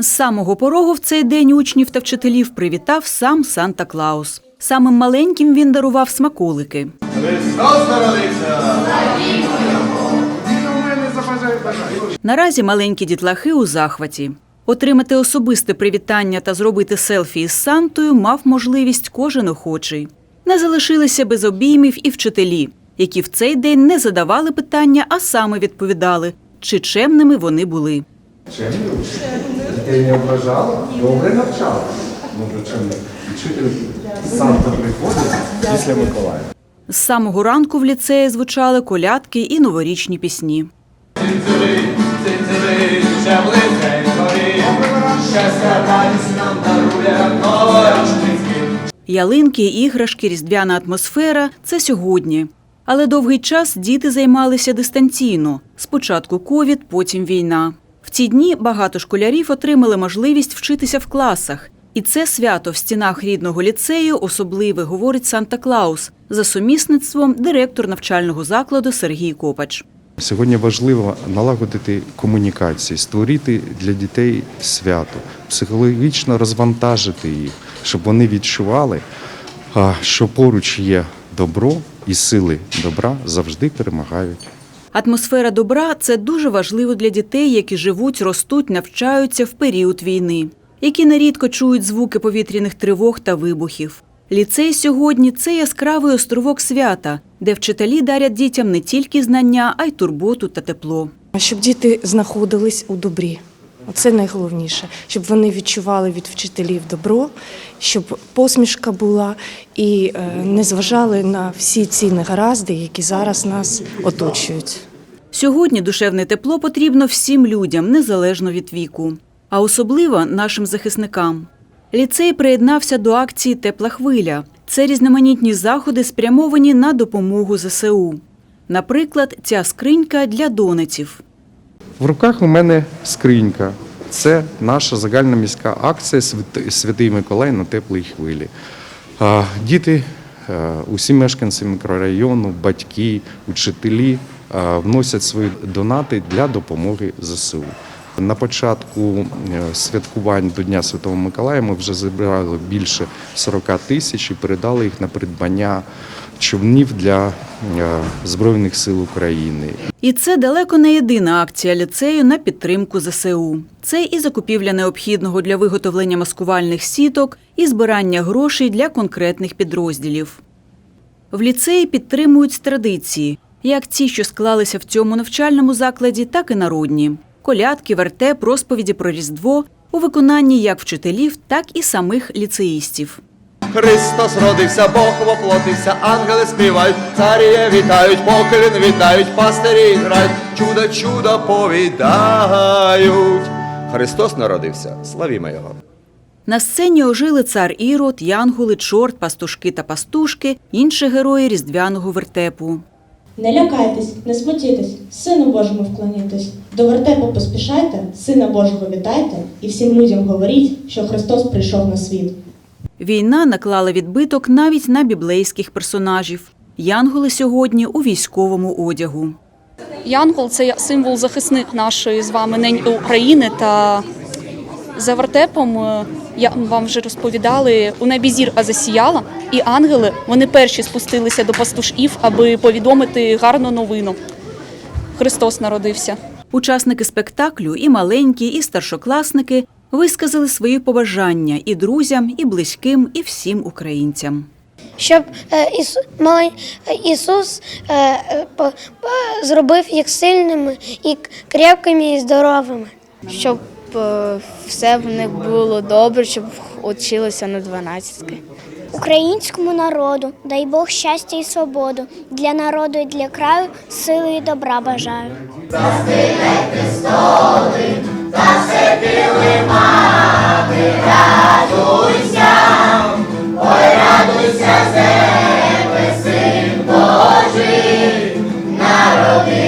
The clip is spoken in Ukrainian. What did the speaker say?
З самого порогу в цей день учнів та вчителів привітав сам Санта Клаус. Самим маленьким він дарував смаколики. Христос! Наразі маленькі дітлахи у захваті. Отримати особисте привітання та зробити селфі із Сантою мав можливість кожен охочий. Не залишилися без обіймів і вчителі, які в цей день не задавали питання, а саме відповідали, чи чемними вони були. Чемні Дітей не ображала, добре навчала. Може, чим вчитель Санта приходить після Миколая. З самого ранку в ліцеї звучали колядки і новорічні пісні. Ялинки, іграшки, різдвяна атмосфера це сьогодні. Але довгий час діти займалися дистанційно. Спочатку ковід, потім війна. В ці дні багато школярів отримали можливість вчитися в класах. І це свято в стінах рідного ліцею особливе, говорить Санта Клаус, за сумісництвом директор навчального закладу Сергій Копач. Сьогодні важливо налагодити комунікації, створити для дітей свято, психологічно розвантажити їх, щоб вони відчували, що поруч є добро і сили добра завжди перемагають. Атмосфера добра це дуже важливо для дітей, які живуть, ростуть, навчаються в період війни, які нерідко чують звуки повітряних тривог та вибухів. Ліцей сьогодні це яскравий островок свята, де вчителі дарять дітям не тільки знання, а й турботу та тепло. Щоб діти знаходились у добрі. Це найголовніше, щоб вони відчували від вчителів добро, щоб посмішка була і е, не зважали на всі ці негаразди, які зараз нас оточують. Сьогодні душевне тепло потрібно всім людям, незалежно від віку, а особливо нашим захисникам. Ліцей приєднався до акції Тепла хвиля. Це різноманітні заходи, спрямовані на допомогу ЗСУ. Наприклад, ця скринька для донеців. В руках у мене скринька. Це наша загальноміська акція «Свят- Святий Миколай на теплій хвилі. Діти, е, усі мешканці мікрорайону, батьки, учителі вносять свої донати для допомоги ЗСУ. На початку е, святкувань до Дня Святого Миколая ми вже зібрали більше 40 тисяч і передали їх на придбання човнів для е, Збройних сил України. І це далеко не єдина акція ліцею на підтримку ЗСУ. Це і закупівля необхідного для виготовлення маскувальних сіток, і збирання грошей для конкретних підрозділів. В ліцеї підтримують традиції, як ті, що склалися в цьому навчальному закладі, так і народні. Колядки, вертеп, розповіді про Різдво у виконанні як вчителів, так і самих ліцеїстів. Христос родився, Бог воплотився, ангели співають, царіє вітають, поклін вітають, пастирі грають, чудо, чудо повідають. Христос народився, славімо Його. На сцені ожили цар Ірод, Янгули, Чорт, пастушки та пастушки, інші герої різдвяного вертепу. Не лякайтесь, не смутітесь, Сину Божому вклонітесь. До вертепу поспішайте, Сина Божого вітайте, і всім людям говоріть, що Христос прийшов на світ. Війна наклала відбиток навіть на біблейських персонажів. Янголи сьогодні у військовому одягу. Янгол це символ захисник нашої з вами України. Та за вертепом е, я вам вже розповідали, у небі зірка засіяла, і ангели вони перші спустилися до пастушків, аби повідомити гарну новину. Христос народився. Учасники спектаклю, і маленькі, і старшокласники висказали свої побажання і друзям, і близьким, і всім українцям. щоб е, е, Ісус по- по- зробив їх сильними і крепкими і здоровими. щоб Е, все в них було добре, щоб училися на дванадцятки. Українському народу дай Бог щастя і свободу для народу і для краю сили і добра бажаю. Розпинайте столи та мати, радуйся, ой, радуйся, себе, син Божий, народи.